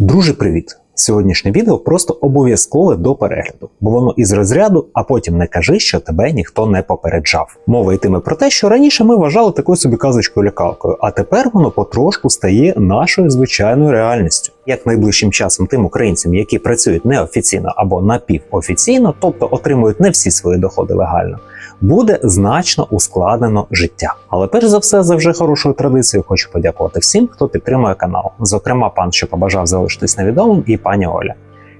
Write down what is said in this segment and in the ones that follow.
Друже, привіт! Сьогоднішнє відео просто обов'язкове до перегляду, бо воно із розряду, а потім не кажи, що тебе ніхто не попереджав. Мова йтиме про те, що раніше ми вважали такою собі казочкою лякалкою, а тепер воно потрошку стає нашою звичайною реальністю. Як найближчим часом тим українцям, які працюють неофіційно або напівофіційно, тобто отримують не всі свої доходи легально, буде значно ускладнено життя. Але перш за все, за вже хорошою традицією, хочу подякувати всім, хто підтримує канал. Зокрема, пан, що побажав залишитись невідомим, і пані Оля.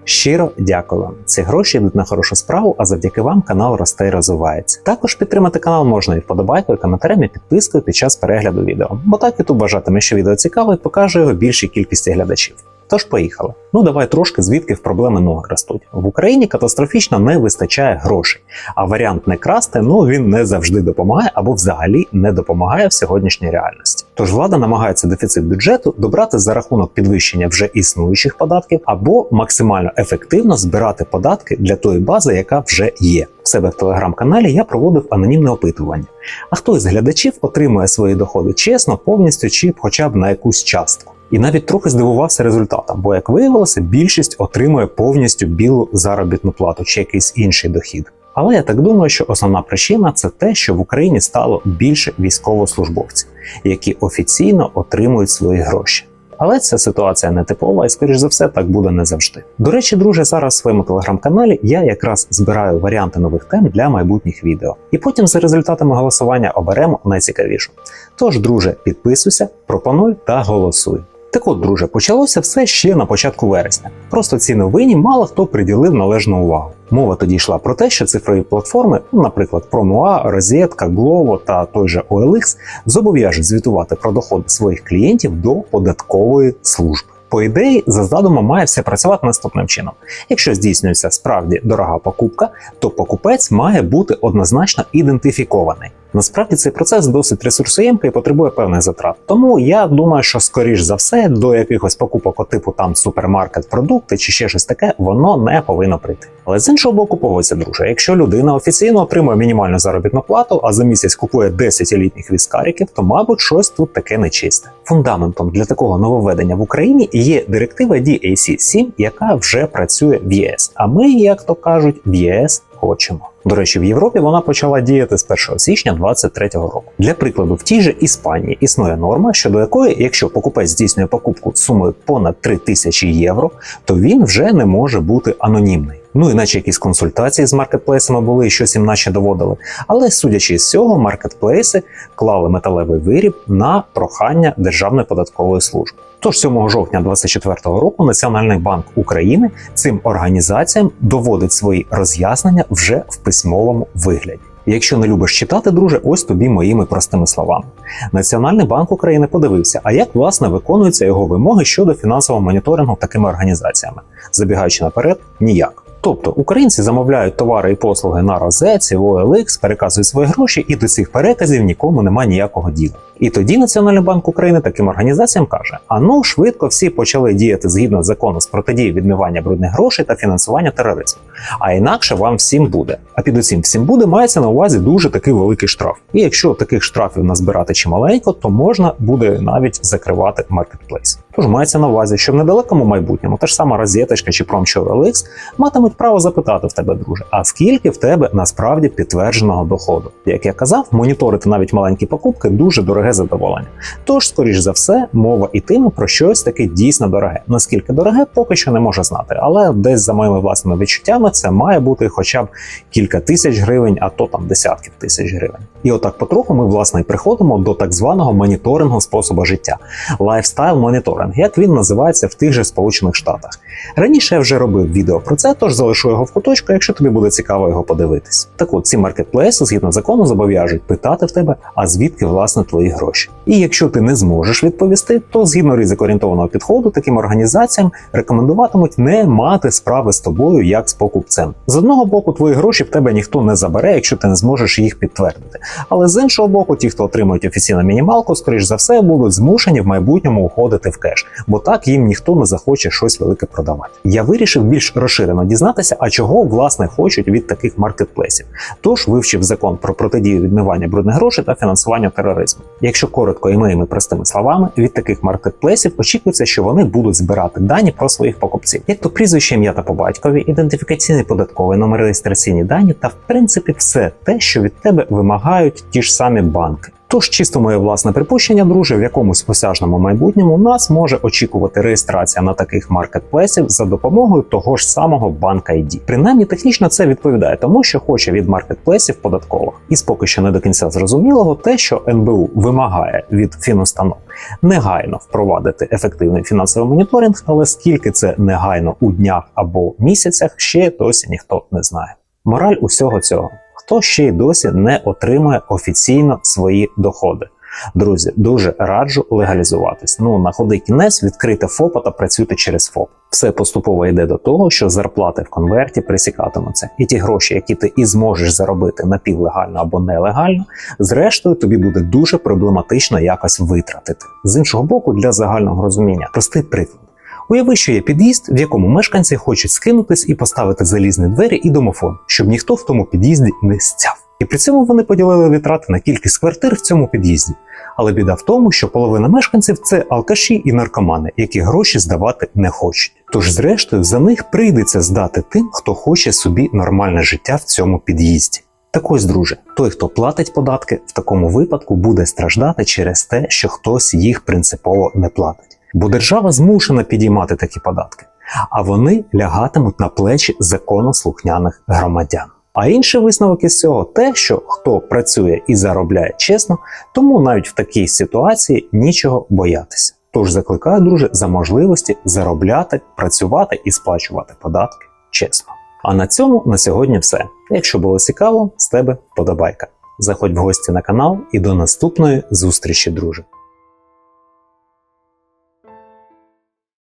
Щиро дякую вам. Ці гроші йдуть на хорошу справу, а завдяки вам канал росте і розвивається. Також підтримати канал можна і вподобайкою, коментарем і підпискою під час перегляду відео. Бо так YouTube бажатиме, що відео цікаве і покаже його більшій кількості глядачів. Тож поїхали. Ну давай трошки звідки в проблеми ноги ростуть. В Україні катастрофічно не вистачає грошей, а варіант не красти ну він не завжди допомагає або взагалі не допомагає в сьогоднішній реальності. Тож влада намагається дефіцит бюджету добрати за рахунок підвищення вже існуючих податків або максимально ефективно збирати податки для тої бази, яка вже є. В себе в телеграм-каналі я проводив анонімне опитування. А хто із глядачів отримує свої доходи чесно, повністю чи хоча б на якусь частку? І навіть трохи здивувався результатом, бо як виявилося, більшість отримує повністю білу заробітну плату чи якийсь інший дохід. Але я так думаю, що основна причина це те, що в Україні стало більше військовослужбовців, які офіційно отримують свої гроші. Але ця ситуація не типова, і скоріш за все так буде не завжди. До речі, друже, зараз в своєму телеграм-каналі я якраз збираю варіанти нових тем для майбутніх відео. І потім за результатами голосування оберемо найцікавішу. Тож, друже, підписуйся, пропонуй та голосуй. Так от, друже, почалося все ще на початку вересня. Просто ці новині мало хто приділив належну увагу. Мова тоді йшла про те, що цифрові платформи, наприклад, Промоа, Розетка, Glovo та той же OLX, зобов'яжуть звітувати про доходи своїх клієнтів до податкової служби. По ідеї, за задумом має все працювати наступним чином. Якщо здійснюється справді дорога покупка, то покупець має бути однозначно ідентифікований. Насправді цей процес досить ресурсоємкий і потребує певних затрат. Тому я думаю, що скоріш за все до якихось покупок по типу там супермаркет, продукти чи ще щось таке, воно не повинно прийти. Але з іншого боку, погодься, друже, якщо людина офіційно отримує мінімальну заробітну плату, а за місяць купує 10 елітних віскариків, то мабуть щось тут таке нечисте. Фундаментом для такого нововведення в Україні є директива DAC 7, яка вже працює в ЄС. А ми, як то кажуть, в ЄС хочемо. До речі, в Європі вона почала діяти з 1 січня 2023 року. Для прикладу, в тій же Іспанії існує норма, щодо якої, якщо покупець здійснює покупку сумою понад 3 тисячі євро, то він вже не може бути анонімний. Ну іначе якісь консультації з маркетплейсами були і щось їм наче доводили. Але судячи з цього, маркетплейси клали металевий виріб на прохання Державної податкової служби. Тож 7 жовтня 2024 року Національний банк України цим організаціям доводить свої роз'яснення вже в письмовому вигляді. Якщо не любиш читати, друже, ось тобі моїми простими словами. Національний банк України подивився, а як власне виконуються його вимоги щодо фінансового моніторингу такими організаціями. Забігаючи наперед, ніяк. Тобто українці замовляють товари і послуги на розетці, в OLX, переказують свої гроші, і до цих переказів нікому немає ніякого діла. І тоді Національний банк України таким організаціям каже: а ну швидко всі почали діяти згідно закону з протидії відмивання брудних грошей та фінансування тероризму. А інакше вам всім буде. А під усім всім буде мається на увазі дуже такий великий штраф. І якщо таких штрафів назбирати чималенько, то можна буде навіть закривати маркетплейс. Тож мається на увазі, що в недалекому майбутньому та ж сама розеточка чи OLX матимуть право запитати в тебе, друже, а скільки в тебе насправді підтвердженого доходу? Як я казав, моніторити навіть маленькі покупки дуже дороге задоволення. Тож, скоріш за все, мова ітиме про щось таке дійсно дороге. Наскільки дороге, поки що не можу знати, але десь за моїми власними відчуттями це має бути хоча б кілька тисяч гривень, а то там десятків тисяч гривень. І отак потроху ми власне і приходимо до так званого моніторингу способу життя лайфстайл моніторинг, як він називається в тих же Сполучених Штатах. Раніше я вже робив відео про це, тож залишу його в куточку, якщо тобі буде цікаво його подивитись. Так от ці маркетплейси, згідно закону, зобов'яжуть питати в тебе, а звідки власне твої гроші. І якщо ти не зможеш відповісти, то згідно ризикоорієнтованого підходу, таким організаціям рекомендуватимуть не мати справи з тобою як з покупцем. З одного боку, твої гроші в тебе ніхто не забере, якщо ти не зможеш їх підтвердити. Але з іншого боку, ті, хто отримують офіційну мінімалку, скоріш за все, будуть змушені в майбутньому уходити в кеш, бо так їм ніхто не захоче щось велике продавати. Я вирішив більш розширено дізнатися, а чого власне хочуть від таких маркетплейсів. Тож вивчив закон про протидію відмивання брудних грошей та фінансування тероризму. Якщо коротко і моїми простими словами, від таких маркетплейсів очікується, що вони будуть збирати дані про своїх покупців, як то прізвище ім'я та по батькові, ідентифікаційний податковий номер реєстраційні дані та в принципі все те, що від тебе вимагають ті ж самі банки. Тож, чисто моє власне припущення, друже, в якомусь посяжному майбутньому нас може очікувати реєстрація на таких маркетплейсів за допомогою того ж самого банка ID. Принаймні, технічно це відповідає тому, що хоче від маркетплейсів податкових. І поки що не до кінця зрозумілого, те, що НБУ вимагає від фінустанов негайно впровадити ефективний фінансовий моніторинг, але скільки це негайно у днях або місяцях, ще досі ніхто не знає. Мораль усього цього хто ще й досі не отримує офіційно свої доходи. Друзі, дуже раджу легалізуватись. Ну на ходи кінець відкрити ФОПа та працюйте через ФОП. Все поступово йде до того, що зарплати в конверті присікатимуться, і ті гроші, які ти і зможеш заробити напівлегально або нелегально, зрештою тобі буде дуже проблематично якось витратити. З іншого боку, для загального розуміння, простий приклад. Уяви, що є під'їзд, в якому мешканці хочуть скинутись і поставити залізні двері і домофон, щоб ніхто в тому під'їзді не стяв. І при цьому вони поділили витрати на кількість квартир в цьому під'їзді. Але біда в тому, що половина мешканців це алкаші і наркомани, які гроші здавати не хочуть. Тож, зрештою, за них прийдеться здати тим, хто хоче собі нормальне життя в цьому під'їзді. Так ось, друже, той, хто платить податки, в такому випадку буде страждати через те, що хтось їх принципово не платить. Бо держава змушена підіймати такі податки, а вони лягатимуть на плечі законослухняних громадян. А інший висновок із цього те, що хто працює і заробляє чесно, тому навіть в такій ситуації нічого боятися. Тож закликаю, друже, за можливості заробляти, працювати і сплачувати податки чесно. А на цьому на сьогодні все. Якщо було цікаво, з тебе вподобайка. Заходь в гості на канал і до наступної зустрічі, друже.